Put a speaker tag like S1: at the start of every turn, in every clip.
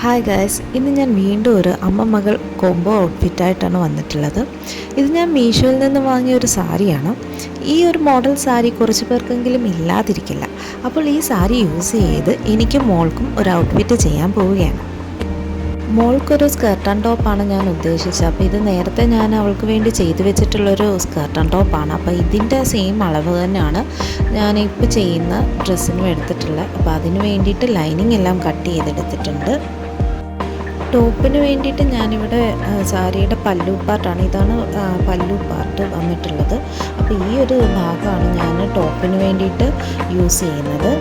S1: Hi guys ഇന്ന് ഞാൻ വീണ്ടും ഒരു അമ്മ മകൾ കോംബോ ഔട്ട്ഫിറ്റായിട്ടാണ് വന്നിട്ടുള്ളത്. ഇത് ഞാൻ മീഷോയിൽ നിന്ന് വാങ്ങിയ ഒരു സാരിയാണ്. ഈ ഒരു മോഡൽ സാരി കുറച്ച് പേർക്കെങ്കിലും ഇല്ലാതിരിക്കില്ല. അപ്പോൾ ഈ സാരി യൂസ് ചെയ്ത് എനിക്കും മോൾക്കും ഒരു ഔട്ട്ഫിറ്റ് ചെയ്യാൻ പോവുകയാണ്. മോൾക്കൊരു സ്കേർട്ട് ആൻഡ് ടോപ്പാണ് ഞാൻ ഉദ്ദേശിച്ചത്. അപ്പോൾ ഇത് നേരത്തെ ഞാൻ അവൾക്ക് വേണ്ടി ചെയ്തു വെച്ചിട്ടുള്ളൊരു സ്കേർട്ട് ആൻഡ് ടോപ്പാണ് അപ്പോൾ ഇതിന്റെ സെയിം അളവ് തന്നെയാണ് ഞാൻ ഇപ്പോൾ ചെയ്യുന്ന ഡ്രസ്സിനും എടുത്തിട്ടുള്ളത്. അപ്പോൾ അതിന് വേണ്ടിയിട്ട് ലൈനിങ് എല്ലാം കട്ട് ചെയ്തെടുത്തിട്ടുണ്ട്. ടോപ്പിന് വേണ്ടിയിട്ട് ഞാനിവിടെ സാരിയുടെ പല്ലു പാർട്ടാണ്. ഇതാണ് പല്ലു പാർട്ട് വന്നിട്ടുള്ളത്. അപ്പോൾ ഈ ഒരു ഭാഗമാണ് ഞാൻ ടോപ്പിന് വേണ്ടിയിട്ട് യൂസ് ചെയ്യുന്നത്.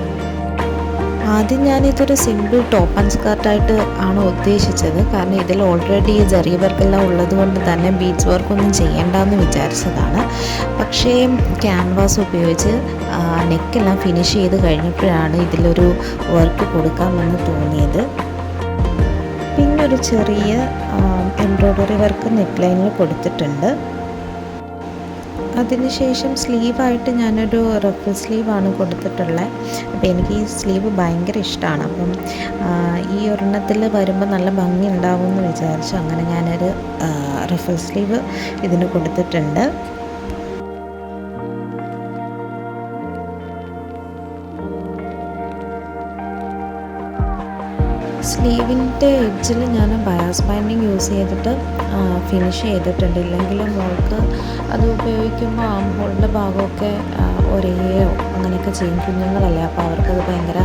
S1: ആദ്യം ഞാനിതൊരു സിമ്പിൾ ടോപ്പ് ആൻഡ് സ്കർട്ടായിട്ട് ആണ് ഉദ്ദേശിച്ചത്. കാരണം ഇതിൽ ഓൾറെഡി ചെറിയ വർക്കെല്ലാം ഉള്ളത് കൊണ്ട് തന്നെ ബീച്ച് വർക്കൊന്നും ചെയ്യേണ്ടെന്ന് വിചാരിച്ചതാണ്. പക്ഷേ ക്യാൻവാസ് ഉപയോഗിച്ച് നെക്കെല്ലാം ഫിനിഷ് ചെയ്ത് കഴിഞ്ഞപ്പോഴാണ് ഇതിലൊരു വർക്ക് കൊടുക്കാമെന്ന് തോന്നിയത്. ഒരു ചെറിയ എംബ്രോയ്ഡറി വർക്ക് നെക്ക് ലൈനിൽ കൊടുത്തിട്ടുണ്ട്. അതിനുശേഷം സ്ലീവായിട്ട് ഞാനൊരു റഫിൾ സ്ലീവാണ് കൊടുത്തിട്ടുള്ളത് അപ്പോൾ എനിക്ക് ഈ സ്ലീവ് ഭയങ്കര ഇഷ്ടമാണ് അപ്പം ഈ ഒരെണ്ണത്തിൽ വരുമ്പോൾ നല്ല ഭംഗി ഉണ്ടാവും എന്ന് വിചാരിച്ചു അങ്ങനെ ഞാനൊരു റഫിൾ സ്ലീവ് ഇതിന് കൊടുത്തിട്ടുണ്ട്. സ്ലീവിന്റെ എഡ്ജിൽ ഞാൻ ബയാസ് ബൈൻഡിങ് യൂസ് ചെയ്തിട്ട് ഫിനിഷ് ചെയ്തിട്ടുണ്ട്. ഇല്ലെങ്കിൽ മോൾക്ക് അത് ഉപയോഗിക്കുമ്പോൾ ആം ഹോളിന്റെ ഭാഗമൊക്കെ ഒരേയോ അങ്ങനെയൊക്കെ ചെയ്യും. കുഞ്ഞുങ്ങളല്ലേ അപ്പോൾ അവർക്കത് ഭയങ്കര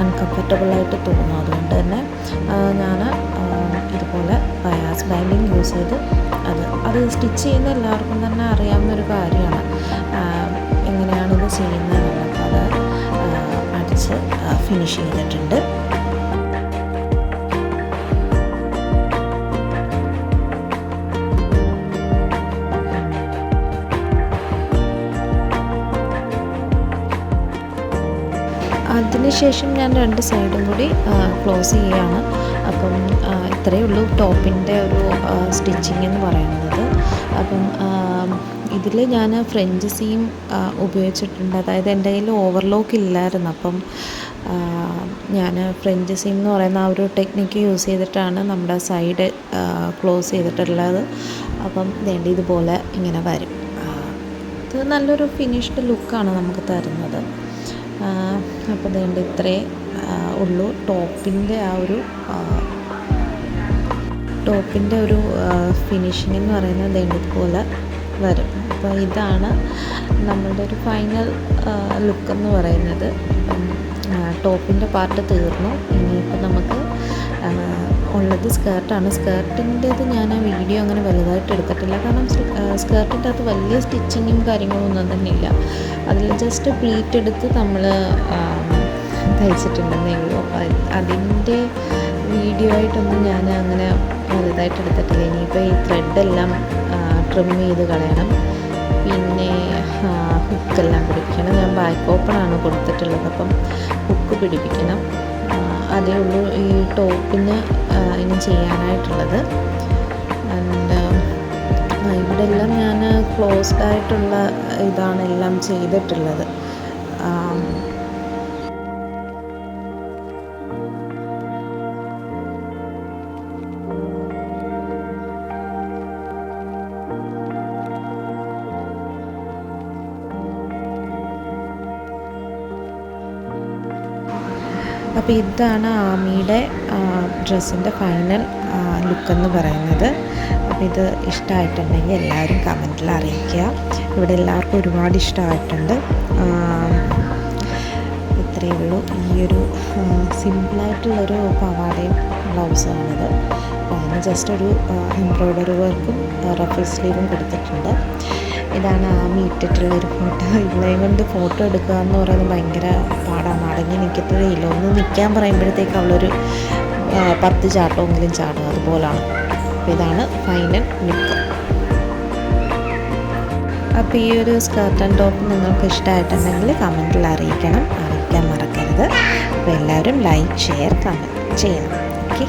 S1: അൺകംഫർട്ടബിളായിട്ട് തോന്നും. അതുകൊണ്ട് തന്നെ ഞാൻ ഇതുപോലെ ബയാസ് ബൈൻഡിങ് യൂസ് ചെയ്ത് അത് അത് സ്റ്റിച്ച് ചെയ്യുന്ന എല്ലാവർക്കും തന്നെ അറിയാവുന്നൊരു കാര്യമാണ്. എങ്ങനെയാണ് എങ്ങനെയാണിത് ചെയ്യുന്നത് അത് അടിച്ച് ഫിനിഷ് ചെയ്തിട്ടുണ്ട്. അതിനുശേഷം ഞാൻ രണ്ട് സൈഡും കൂടി ക്ലോസ് ചെയ്യുകയാണ് അപ്പം ഇത്രയേ ഉള്ളൂ ടോപ്പിന്റെ ഒരു സ്റ്റിച്ചിങ് എന്ന് പറയുന്നത്. അപ്പം ഇതിൽ ഞാൻ ഫ്രഞ്ച് സീം ഉപയോഗിച്ചിട്ടുണ്ട്. അതായത് എന്റെ കയ്യിൽ ഓവർലോക്ക് ഇല്ലായിരുന്നു. അപ്പം ഞാൻ ഫ്രഞ്ച് സീം എന്ന് പറയുന്ന ആ ഒരു ടെക്നിക്ക് യൂസ് ചെയ്തിട്ടാണ് നമ്മുടെ സൈഡ് ക്ലോസ് ചെയ്തിട്ടുള്ളത്. അപ്പം വേണ്ട ഇതുപോലെ ഇങ്ങനെ വരും. ഇത് നല്ലൊരു ഫിനിഷ്ഡ് ലുക്കാണ് നമുക്ക് തരുന്നത്. അപ്പോൾ വേണ്ട ഇത്രേ ഉള്ളൂ. ടോപ്പിന്റെ ആ ഒരു ടോപ്പിന്റെ ഒരു ഫിനിഷിംഗ് എന്ന് പറയുന്നത് വേണ്ട ഇതുപോലെ വരും. അപ്പോൾ ഇതാണ് നമ്മളുടെ ഒരു ഫൈനൽ ലുക്ക് എന്ന് പറയുന്നത്. ടോപ്പിന്റെ പാർട്ട് തീർന്നു. ഇനിയിപ്പോൾ നമുക്ക് ഉള്ളത് സ്കേർട്ടാണ് സ്കേർട്ടിന്റെത് ഞാൻ ആ വീഡിയോ അങ്ങനെ വലുതായിട്ട് എടുത്തിട്ടില്ല. കാരണം സ്കേർട്ടിന്റെ അകത്ത് വലിയ സ്റ്റിച്ചിങ്ങും കാര്യങ്ങളും ഒന്നും തന്നെ ഇല്ല അതിൽ ജസ്റ്റ് പ്ലീറ്റ് എടുത്ത് നമ്മൾ തയ്ച്ചിട്ടുണ്ടെന്നേ ഉള്ളൂ. അതിന്റെ വീഡിയോ ആയിട്ടൊന്നും ഞാൻ അങ്ങനെ വലുതായിട്ട് എടുത്തിട്ടില്ല. ഇനിയിപ്പോൾ ഈ ത്രെഡെല്ലാം ട്രിം ചെയ്ത് കളയണം. പിന്നെ ഹുക്കെല്ലാം പിടിപ്പിക്കണം. ഞാൻ ബാക്ക് ഓപ്പണാണ് കൊടുത്തിട്ടുള്ളത്. അപ്പം ഹുക്ക് പിടിപ്പിക്കണം. അതേ ഉള്ളൂ ഈ ടോപ്പിന് ഇനി ചെയ്യാനായിട്ടുള്ളത്. ആൻഡ് ഇവിടെ എല്ലാം ഞാൻ ക്ലോസ്ഡ് ആയിട്ടുള്ള ഇതാണ് എല്ലാം ചെയ്തിട്ടുള്ളത്. അപ്പോൾ ഇതാണ് ആമിയുടെ ഡ്രസ്സിന്റെ ഫൈനൽ ലുക്കെന്ന് പറയുന്നത്. അപ്പോൾ ഇത് ഇഷ്ടമായിട്ടുണ്ടെങ്കിൽ എല്ലാവരും കമന്റിൽ അറിയിക്കുക. ഇവിടെ എല്ലാവർക്കും ഒരുപാട് ഇഷ്ടമായിട്ടുണ്ട്. ഇത്രയേ ഉള്ളൂ. ഈ ഒരു സിമ്പിളായിട്ടുള്ളൊരു പവാടയും ബ്ലൗസാണിത്. അപ്പോൾ അതിന് ജസ്റ്റ് ഒരു എംബ്രോയ്ഡറി വർക്കും റഫൽ സ്ലീവും കൊടുത്തിട്ടുണ്ട്. ഇതാണ് ആമി ഇട്ടിട്ടുള്ള ഒരു ഫോട്ടോ ഇവളെയും കൊണ്ട് ഫോട്ടോ എടുക്കുക എന്ന് പറയുന്നത് ഭയങ്കര പാടാണ്. അടങ്ങി നിൽക്കത്തതേ ഇല്ല. ഒന്ന് നിൽക്കാൻ പറയുമ്പോഴത്തേക്ക് അവളൊരു പത്ത് ചാട്ടമെങ്കിലും ചാടും. അതുപോലാണ്. അപ്പോൾ ഇതാണ് ഫൈനൽ ലുക്ക് അപ്പോൾ ഈ ഒരു സ്കർട്ട് ആൻഡ് ടോപ്പ് നിങ്ങൾക്ക് ഇഷ്ടമായിട്ടുണ്ടെങ്കിൽ കമന്റിൽ അറിയിക്കണം. അറിയിക്കാൻ മറക്കരുത്. അപ്പോൾ എല്ലാവരും ലൈക്ക് ഷെയർ കമന്റ് ചെയ്യണം. ഓക്കെ